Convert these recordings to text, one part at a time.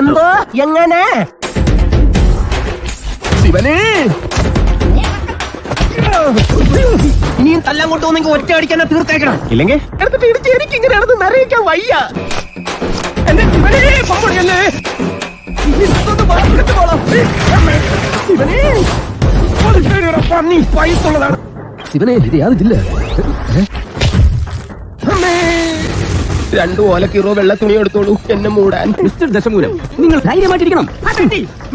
എന്തോ എങ്ങനെ? ശിവനെ. ഇനിയും തല്ലാൻ കൊണ്ടു നിങ്ങൾ ഒറ്റ അടിക്കാൻ തീർത്തേക്കണം. ഇല്ലെങ്കിൽ? എടുത്തിട്ട് ഇടിച്ച് എനിക്ക് ഇങ്ങനെ നടന്ന് നിറയിക്കാൻ വയ്യ. എന്നെ ശിവനേ പമ്പടിക്കല്ലേ? ശിവനെ. പന്നി പൈസുള്ളതാണ് ശിവനെ ഇത് യാതില്ല രണ്ടു ഓല കീറോ വെള്ള തുണി എടുത്തോളൂ. എന്നെ മൂടാൻ. മിസ്റ്റർ ദശമൂലം. നിങ്ങൾ ധൈര്യമായിട്ടിരിക്കണം.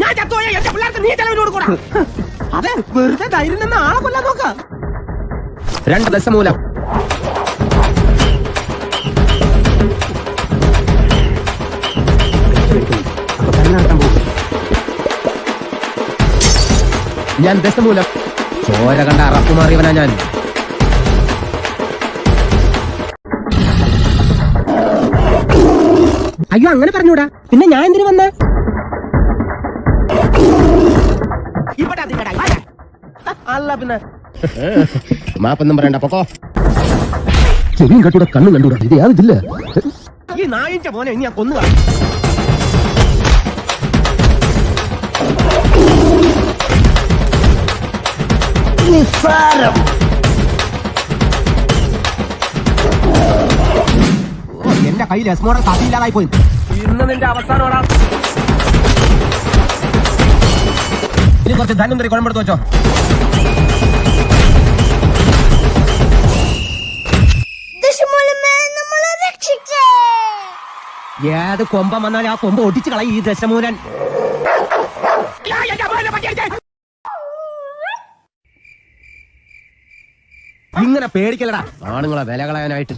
ഞാൻ ചത്തോയ എന്റെ പിള്ളേർക്ക് നീ ചെലവിന് കൊടുക്കൂടാ അതെ വെറുതെ ധൈര്യം നിന്ന് ആളെ കൊല്ലാൻ നോക്ക. രണ്ട് ദശമൂലം. ഞാൻ ദശമൂലം. ചോര കണ്ട അറപ്പ് മാറിയവനാ ഞാൻ. അയ്യോ അങ്ങനെ പറഞ്ഞൂടാ. പിന്നെ ഞാൻ എന്തിനു വന്ന? അല്ല പിന്നെ. മാപ്പൊന്നും പറയണ്ട പൊക്കോ. ചെവിയും കട്ടൂടെ കണ്ണും കണ്ടൂടാ. ഇത് യാതില്ല ഈ നായിച്ച മോനെ ഇനി ഞാൻ കൊന്നു. നിസ്സാരം. എന്റെ കയ്യിൽ എസ്മോടെ കഥയില്ലാതായി പോയി. ഇന്ന് നിന്റെ അവസാനമാടാ. ഇനി കുറച്ച് ധനം തരി കുഴമ്പെടുത്ത് വെച്ചോ. ഏത് കൊമ്പം വന്നാലും ആ കൊമ്പ് ഒടിച്ച് കളയും ഈ ദശമൂലൻ. ഇങ്ങനെ പേടിക്കലടാ ആണുങ്ങളെ വില കളയാനായിട്ട്